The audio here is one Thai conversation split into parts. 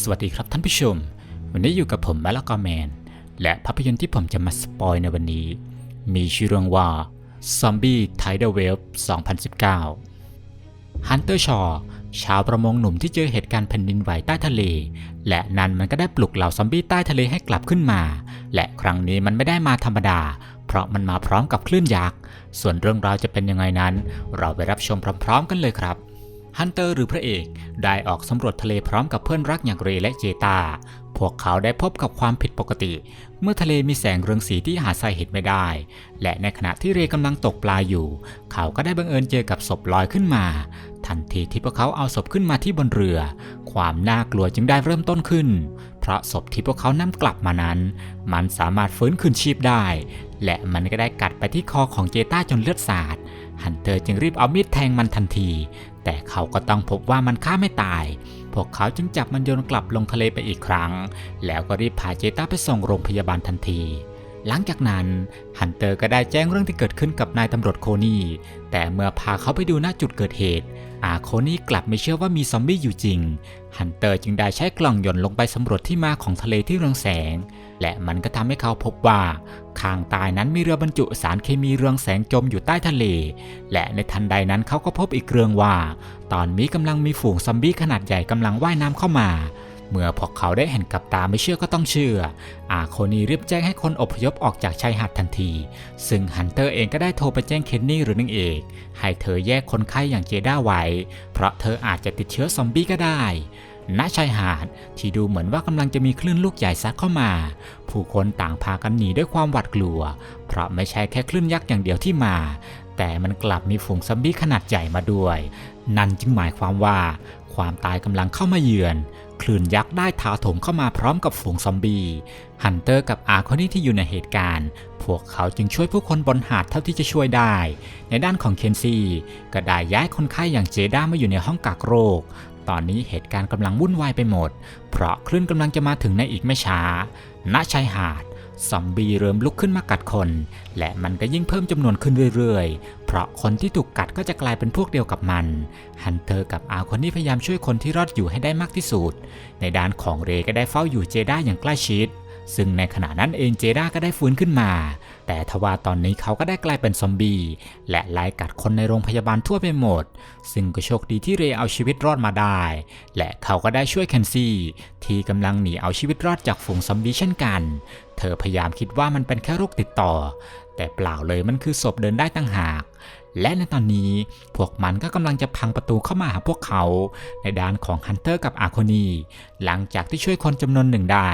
สวัสดีครับท่านผู้ชม วันนี้อยู่กับผมแมลกอแมน และภาพยนตร์ที่ผมจะมาสปอยในวันนี้ มีชื่อเรื่องว่า Zombie Tidal Wave 2019 ฮันเตอร์ชอชาวประมงหนุ่มที่เจอเหตุการณ์แผ่นดินไหวใต้ทะเล และนั่นมันก็ได้ปลุกเหล่าซอมบี้ใต้ทะเลให้กลับขึ้นมา และครั้งนี้มันไม่ได้มาธรรมดา เพราะมันมาพร้อมกับคลื่นยักษ์ ส่วนเรื่องราวจะเป็นยังไงนั้น เราไปรับชมพร้อม ๆ กันเลยครับ ฮันเตอร์หรือพระเอกได้ออกสำรวจทะเลพร้อมกับเพื่อนรักอย่างเรย์และเจตา พวกเขาได้พบกับความผิดปกติ เมื่อทะเลมีแสงเรืองสีที่หาสาเหตุไม่ได้ และในขณะที่เรย์กำลังตกปลาอยู่ เขาก็ได้บังเอิญเจอกับศพลอยขึ้นมา ทันทีที่พวกเขาเอาศพขึ้นมาที่บนเรือ ความน่ากลัวจึงได้เริ่มต้นขึ้น เพราะศพที่พวกเขานำกลับมานั้น มันสามารถฟื้นคืนชีพได้ และมันก็ได้กัดไปที่คอของเจต้าจนเลือดสาด ฮันเตอร์จึงรีบเอามีดแทงมันทันที แต่เขาก็ต้องพบว่ามันฆ่าไม่ตาย พวกเขาจึงจับมันโยนกลับลงทะเลไปอีกครั้ง แล้วก็รีบพาเจต้าไปส่งโรงพยาบาลทันที หลังจากนั้นฮันเตอร์ก็ได้แจ้งเรื่องที่เกิดขึ้นกับนายตำรวจโคนี่ แต่เมื่อพาเขาไปดูณจุดเกิดเหตุอาโคนี่กลับไม่เชื่อว่ามีซอมบี้อยู่จริง ฮันเตอร์จึงได้ใช้กล่องยนต์ลงไปสำรวจที่มาของทะเลที่เรืองแสง และมันก็ทำให้เขาพบว่าข้างใต้นั้นมีเรือบรรจุสารเคมีเรืองแสงจมอยู่ใต้ทะเล และในทันใดนั้นเขาก็พบอีกเรื่องว่า ตอนนี้กำลังมีฝูงซอมบี้ขนาดใหญ่กำลังว่ายน้ำเข้ามา เมื่อพวกเขาได้เห็นกับตาไม่เชื่อก็ต้องเชื่อ อาโคนีรีบแจ้งให้คนอพยพออกจากชายหาดทันที ซึ่งฮันเตอร์เองก็ได้โทรไปแจ้งเคนนี่หรือนางเอกให้เธอแยกคนไข้อย่างเจด้าไว้ เพราะเธออาจจะติดเชื้อซอมบี้ก็ได้ณชายหาดที่ดูเหมือนว่ากำลังจะมีคลื่นลูกใหญ่ซัดเข้ามา ผู้คนต่างพากันหนีด้วยความหวาดกลัว เพราะไม่ใช่แค่คลื่นยักษ์อย่างเดียวที่มา แต่มันกลับมีฝูงซอมบี้ขนาดใหญ่มาด้วย นั่นจึงหมายความว่า ความตายกำลังเข้ามาเยือน คลื่นยักษ์ได้ถาโถมเข้ามาพร้อมกับฝูงซอมบี้ ฮันเตอร์กับอาคนนี้ที่อยู่ในเหตุการณ์ พวกเขาจึงช่วยผู้คนบนหาดเท่าที่จะช่วยได้ ในด้านของเคนซี่ก็ได้ย้ายคนไข้อย่างเจด้ามาอยู่ในห้องกักโรค ตอนนี้เหตุการณ์กำลังวุ่นวายไปหมด เพราะคลื่นกำลังจะมาถึงในอีกไม่ช้า ณชายหาด ซอมบี้เริ่มลุกขึ้นมากัดคน และมันก็ยิ่งเพิ่มจำนวนขึ้นเรื่อยๆ เพราะคนที่ถูกกัดก็จะกลายเป็นพวกเดียวกับมัน ฮันเตอร์กับอาคนนี้พยายามช่วยคนที่รอดอยู่ให้ได้มากที่สุด ในด้านของเรก็ได้เฝ้าอยู่เจด้าอย่างใกล้ชิด ซึ่งในขณะนั้นเองเจด้าก็ได้ฟื้นขึ้นมา แต่ทว่าตอนนี้เขาก็ได้กลายเป็นซอมบี้และไล่กัดคนในโรงพยาบาลทั่วไปหมด ซึ่งก็โชคดีที่เรย์เอาชีวิตรอดมาได้ และเขาก็ได้ช่วยแคนซี่ ที่กำลังหนีเอาชีวิตรอดจากฝูงซอมบี้เช่นกัน เธอพยายามคิดว่ามันเป็นแค่โรคติดต่อ แต่เปล่าเลยมันคือศพเดินได้ตั้งหาก และในตอนนี้พวกมันก็กำลังจะพังประตูเข้ามาหาพวกเขา ในด้านของฮันเตอร์กับอาโคนีหลังจากที่ช่วยคนจำนวนหนึ่งได้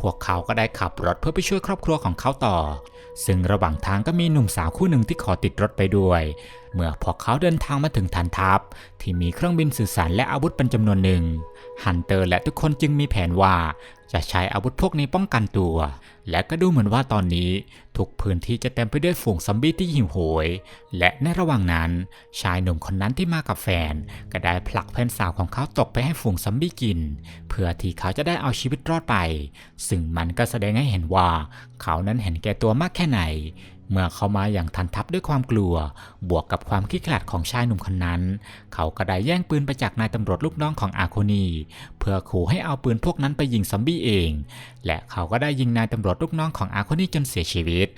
พวกเขาก็ได้ขับรถเพื่อไปช่วยครอบครัวของเขาต่อ ซึ่งระหว่างทางก็มีหนุ่มสาวคู่หนึ่งที่ขอติดรถไปด้วย เมื่อพวกเขาเดินทางมาถึงฐานทัพ ที่มีเครื่องบินสื่อสารและอาวุธเป็นจำนวนหนึ่งฮันเตอร์และทุกคนจึงมีแผนว่า จะใช้อาวุธพวกนี้ป้องกันตัว และก็ดูเหมือนว่าตอนนี้ ทุกพื้นที่จะเต็มไปด้วยฝูงซอมบี้ที่หิวโหย และในระหว่างนั้น ชายหนุ่มคนนั้นที่มากับแฟน ก็ได้ผลักแฟนสาวของเขาตกไปให้ฝูงซอมบี้กิน เพื่อที่เขาจะได้เอาชีวิตรอดไป ซึ่งมันก็แสดงให้เห็นว่า เขานั้นเห็นแก่ตัวมากแค่ไหน เมื่อเขามาอย่างทันทับด้วยความกลัว บวกกับความขี้ขลาดของชายหนุ่มคนนั้น เขาก็ได้แย่งปืนไปจากนายตำรวจลูกน้องของอาโคนี เพื่อขู่ให้เอาปืนพวกนั้นไปยิงซอมบี้เอง และเขาก็ได้ยิงนายตำรวจลูกน้องของอาโคนีจนเสียชีวิต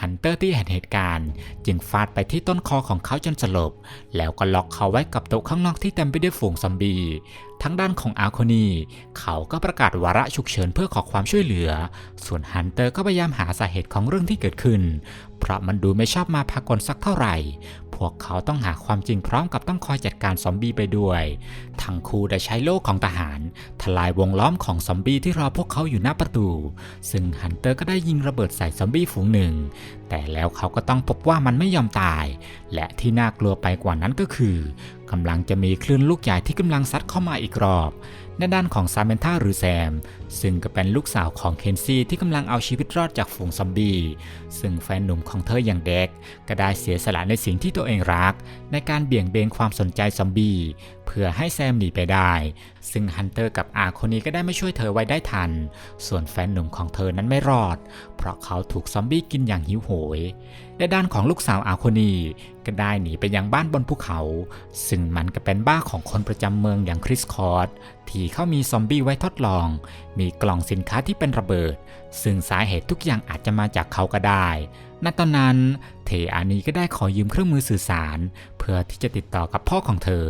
ฮันเตอร์ที่เห็นเหตุการณ์ จึงฟาดไปที่ต้นคอของเขาจนสลบ แล้วก็ล็อกเขาไว้กับโต๊ะข้างนอกที่เต็มไปด้วยฝูงซอมบี้ทั้งด้านของอาโคนี เขาก็ประกาศวาระฉุกเฉินเพื่อขอความช่วยเหลือ ส่วนฮันเตอร์ก็พยายามหาสาเหตุของเรื่องที่เกิดขึ้น เพราะมันดูไม่ชอบมาพากลสักเท่าไหร่ วกเขาต้องหาความจริงพร้อมกับต้องคอยจัดการซอมบี้ไปด้วย ทั้งคู่ได้ใช้โล่ของทหาร ทลายวงล้อมของซอมบี้ที่รอพวกเขาอยู่หน้าประตู ซึ่งฮันเตอร์ก็ได้ยิงระเบิดใส่ซอมบี้ฝูงหนึ่ง แต่แล้วเขาก็ต้องพบว่ามันไม่ยอมตาย และที่น่ากลัวไปกว่านั้นก็คือกำลังจะมีคลื่นลูกใหญ่ที่กำลังซัดเข้ามาอีกรอบในด้านของซาเมนธาหรือแซม ซึ่งก็เป็นลูกสาวของเคนซี่ที่กำลังเอาชีวิตรอดจากฝูงซอมบี้ ซึ่งแฟนหนุ่มของเธออย่างเด็ก ก็ได้เสียสละในสิ่งที่ตัวเองรัก ในการเบี่ยงเบนความสนใจซอมบี้ พื่อพื่อให้แซมหนีไปได้ ซึ่งฮันเตอร์กับอาคนนี้ก็ได้ไม่ช่วยเธอไว้ได้ทัน ส่วนแฟนหนุ่มของเธอนั้นไม่รอด เพราะเขาถูกซอมบี้กินอย่างหิวโหยในด้านของลูกสาวอาคนีก็ได้หนีไปยังบ้านบนภูเขา ซึ่งมันก็เป็นบ้านของคนประจำเมืองอย่างคริสคอร์ดที่เขามีซอมบี้ไว้ทดลอง มีกล่องสินค้าที่เป็นระเบิด ซึ่งสาเหตุทุกอย่างอาจจะมาจากเขาก็ได้ ณตอนนั้นเทอานีก็ได้ขอยืมเครื่องมือสื่อสาร เพื่อที่จะติดต่อกับพ่อของเธอ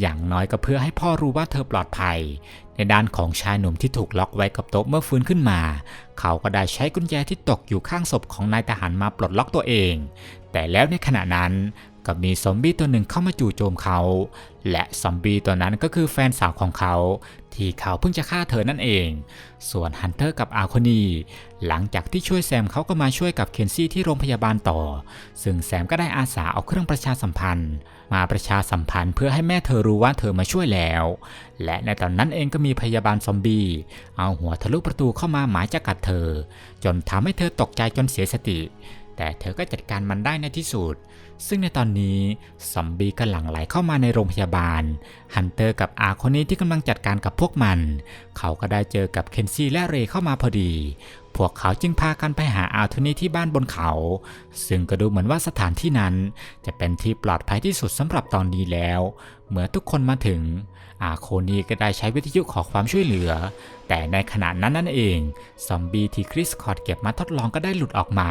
อย่างน้อยก็เพื่อให้พ่อรู้ว่าเธอปลอดภัย ในด้านของชายหนุ่มที่ถูกล็อกไว้กับโต๊ะเมื่อฟื้นขึ้นมา เขาก็ได้ใช้กุญแจที่ตกอยู่ข้างศพของนายทหารมาปลดล็อกตัวเอง แต่แล้วในขณะนั้น ก็มีซอมบี้ตัวหนึ่งเข้ามาจู่โจมเขา และซอมบี้ตัวนั้นก็คือแฟนสาวของเขา ที่เขาเพิ่งจะฆ่าเธอนั่นเอง ส่วนฮันเตอร์กับอาโคนีหลังจากที่ช่วยแซมเขาก็มาช่วยกับเคนซี่ที่โรงพยาบาลต่อ ซึ่งแซมก็ได้อาสาเอาเครื่องประชาสัมพันธ์ มาประชาสัมพันธ์เพื่อให้แม่เธอรู้ว่าเธอมาช่วยแล้ว และในตอนนั้นเองก็มีพยาบาลซอมบี้เอาหัวทะลุประตูเข้ามาหมายจะกัดเธอ จนทำให้เธอตกใจจนเสียสติ แต่เธอก็จัดการมันได้ในที่สุด ซึ่งในตอนนี้ซอมบี้ก็หลั่งไหลเข้ามาในโรงพยาบาล ฮันเตอร์กับอาคนนี้ที่กำลังจัดการกับพวกมัน เขาก็ได้เจอกับเคนซี่และเรย์เข้ามาพอดี พวกเขาจึงพากันไปหาอาโทนี่ที่บ้านบนเขา ซึ่งก็ดูเหมือนว่าสถานที่นั้น จะเป็นที่ปลอดภัยที่สุดสำหรับตอนนี้แล้ว เมื่อทุกคนมาถึง อาโคนีก็ได้ใช้วิทยุขอความช่วยเหลือ แต่ในขณะนั้นนั่นเอง ซอมบี้ที่คริสคอร์ดเก็บมาทดลองก็ได้หลุดออกมา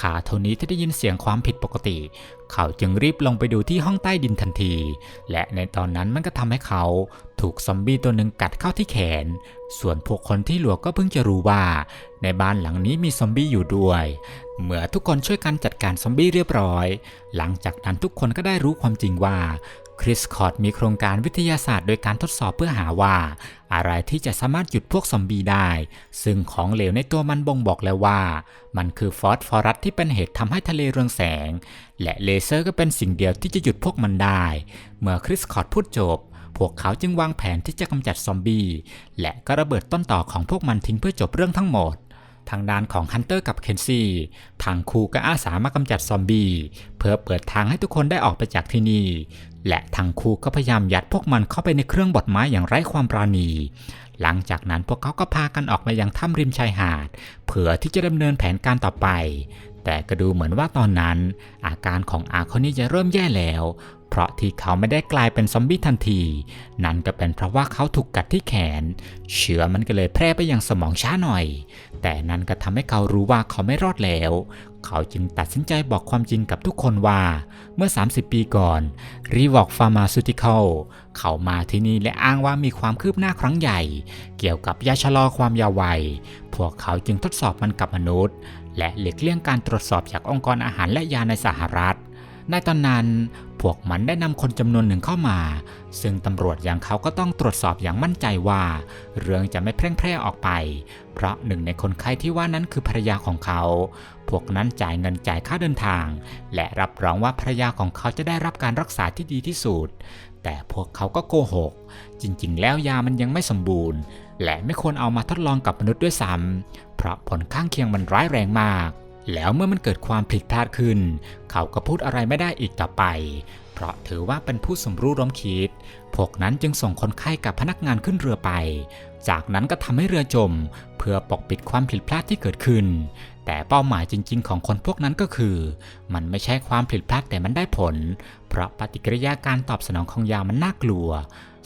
ขาโทนี้ที่ได้ยินเสียงความผิดปกติ เขาจึงรีบลงไปดูที่ห้องใต้ดินทันที และในตอนนั้นมันก็ทำให้เขาถูกซอมบี้ตัวหนึ่งกัดเข้าที่แขน ส่วนพวกคนที่เหลือก็เพิ่งจะรู้ว่า ในบ้านหลังนี้มีซอมบี้อยู่ด้วย เมื่อทุกคนช่วยกันจัดการซอมบี้เรียบร้อย หลังจากนั้นทุกคนก็ได้รู้ความจริงว่า คริสคอร์ดมีโครงการวิทยาศาสตร์โดยการทดสอบเพื่อหาว่า อะไรที่จะสามารถหยุดพวกซอมบี้ได้ ซึ่งของเหลวในตัวมันบ่งบอกแล้วว่า มันคือฟอสฟอรัสที่เป็นเหตุทำให้ทะเลเรืองแสง และเลเซอร์ก็เป็นสิ่งเดียวที่จะหยุดพวกมันได้ เมื่อคริสคอร์ดพูดจบ พวกเขาจึงวางแผนที่จะกำจัดซอมบี้และก็ระเบิดต้นต่อของพวกมันทิ้งเพื่อจบเรื่องทั้งหมด ทางด้านของฮันเตอร์กับเคนซี่ทางครูก็อาสามากำจัดซอมบี้เพื่อเปิดทางให้ทุกคนได้ออกไปจากที่นี่ และทางครูก็พยายามยัดพวกมันเข้าไปในเครื่องบดไม้อย่างไร้ความปราณี หลังจากนั้นพวกเขาก็พากันออกมายังถ้ำริมชายหาดเพื่อที่จะดำเนินแผนการต่อไปแต่ก็ดูเหมือนว่าตอนนั้น อาการของอาคนนี้จะเริ่มแย่แล้ว เพราะที่เขาไม่ได้กลายเป็นซอมบี้ทันที นั่นก็เป็นเพราะว่าเขาถูกกัดที่แขน เชื้อมันก็เลยแพร่ไปยังสมองช้าหน่อย แต่นั่นก็ทำให้เขารู้ว่าเขาไม่รอดแล้ว เขาจึงตัดสินใจบอกความจริงกับทุกคนว่า เมื่อ 30 ปีก่อนรีวอกฟาร์มาซูติคอลเขามาที่นี่และอ้างว่ามีความคืบหน้าครั้งใหญ่ เกี่ยวกับยาชะลอความยาววัย พวกเขาจึงทดสอบมันกับมนุษย์ และหลีกเลี่ยงการตรวจสอบจากองค์กรอาหารและยาในสหรัฐ ในตอนนั้นพวกมันได้นำคนจำนวนหนึ่งเข้ามา ซึ่งตำรวจอย่างเขาก็ต้องตรวจสอบอย่างมั่นใจว่า เรื่องจะไม่แพร่งแพร่ออกไป เพราะหนึ่งในคนไข้ที่ว่านั้นคือภรรยาของเขา พวกนั้นจ่ายเงินจ่ายค่าเดินทาง และรับรองว่าภรรยาของเขาจะได้รับการรักษาที่ดีที่สุด แต่พวกเขาก็โกหก จริงๆ แล้วยามันยังไม่สมบูรณ์ และไม่ควรเอามาทดลองกับมนุษย์ด้วยซ้ำเพราะผลข้างเคียงมันร้ายแรงมาก แล้วเมื่อมันเกิดความผิดพลาดขึ้น เขาก็พูดอะไรไม่ได้อีกต่อไป เพราะถือว่าเป็นผู้สมรู้ร่วมคิด พวกนั้นจึงส่งคนไข้กับพนักงานขึ้นเรือไป จากนั้นก็ทำให้เรือจม เพื่อปกปิดความผิดพลาดที่เกิดขึ้น แต่เป้าหมายจริง ๆ ของคนพวกนั้นก็คือ มันไม่ใช่ความผิดพลาดแต่มันได้ผล เพราะปฏิกิริยาการตอบสนองของยามันน่ากลัว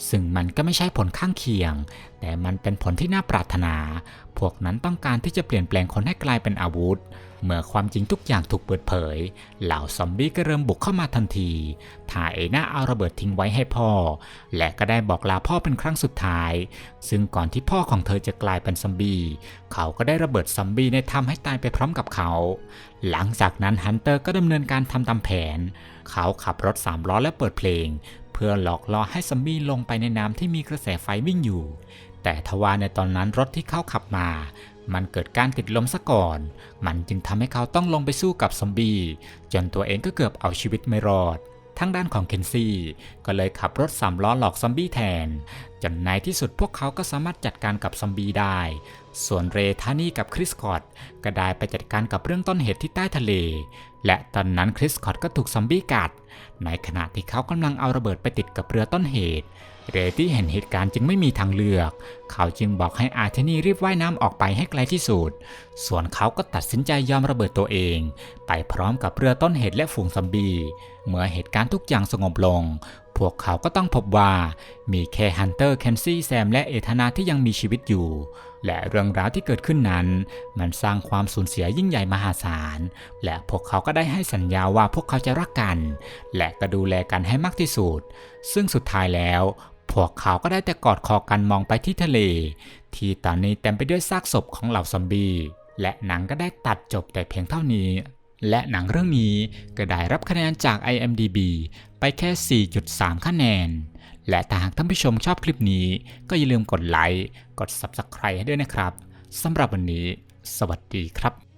ซึ่งมันก็ไม่ใช่ผลข้างเคียง แต่มันเป็นผลที่น่าปรารถนา พวกนั้นต้องการที่จะเปลี่ยนแปลงคนให้กลายเป็นอาวุธ เมื่อความจริงทุกอย่างถูกเปิดเผย เหล่าซอมบี้ก็เริ่มบุกเข้ามาทันทีทาเอน่าเอาระเบิดทิ้งไว้ให้พ่อ และก็ได้บอกลาพ่อเป็นครั้งสุดท้าย ซึ่งก่อนที่พ่อของเธอจะกลายเป็นซอมบี้ เขาก็ได้ระเบิดซอมบี้ในถ้ำให้ตายไปพร้อมกับเขา หลังจากนั้นฮันเตอร์ก็ดำเนินการทำตามแผน เขาขับรถสามล้อและเปิดเพลง เพื่อหลอกล่อให้ซอมบี้ลงไปในน้ำที่มีกระแสไฟวิ่งอยู่ แต่ทว่าในตอนนั้นรถที่เขาขับมา มันเกิดการติดลมซะก่อน มันจึงทำให้เขาต้องลงไปสู้กับซอมบี้จนตัวเองก็เกือบเอาชีวิตไม่รอดทางด้านของเคนซี่ก็เลยขับรถสามล้อหลอกซอมบี้แทน จนในที่สุดพวกเขาก็สามารถจัดการกับซอมบี้ได้ ส่วนเรธานี่กับคริสคอตก็ได้ไปจัดการกับเรื่องต้นเหตุที่ใต้ทะเล และตอนนั้นคริสคอตก็ถูกซอมบี้กัด ในขณะที่เขากำลังเอาระเบิดไปติดกับเรือต้นเหตุ เรที่เห็นเหตุการณ์จึงไม่มีทางเลือก เขาจึงบอกให้อาร์เทนีรีบว่ายน้ำออกไปให้ไกลที่สุด ส่วนเขาก็ตัดสินใจยอมระเบิดตัวเอง ไปพร้อมกับเรือต้นเหตุและฝูงซอมบี้ เมื่อเหตุการณ์ทุกอย่างสงบลง พวกเขาก็ต้องพบว่ามีแค่ฮันเตอร์เคนซี่ แซม และเอธานาที่ยังมีชีวิตอยู่ และเรื่องราวที่เกิดขึ้นนั้น มันสร้างความสูญเสียยิ่งใหญ่มหาศาล และพวกเขาก็ได้ให้สัญญาว่าพวกเขาจะรักกัน และก็ดูแลกันให้มากที่สุด ซึ่งสุดท้ายแล้ว พวกเขาก็ได้แต่กอดคอกันมองไปที่ทะเล ที่ตอนนี้เต็มไปด้วยซากศพของเหล่าซอมบี้และหนังก็ได้ตัดจบแต่เพียงเท่านี้ และหนังเรื่องนี้ก็ได้รับคะแนนจาก IMDB ไปแค่ 4.3 คะแนน และถ้าหากท่านผู้ชมชอบคลิปนี้ ก็อย่าลืมกดไลค์ กด Subscribe ให้ด้วยนะครับสำหรับวันนี้ สวัสดีครับ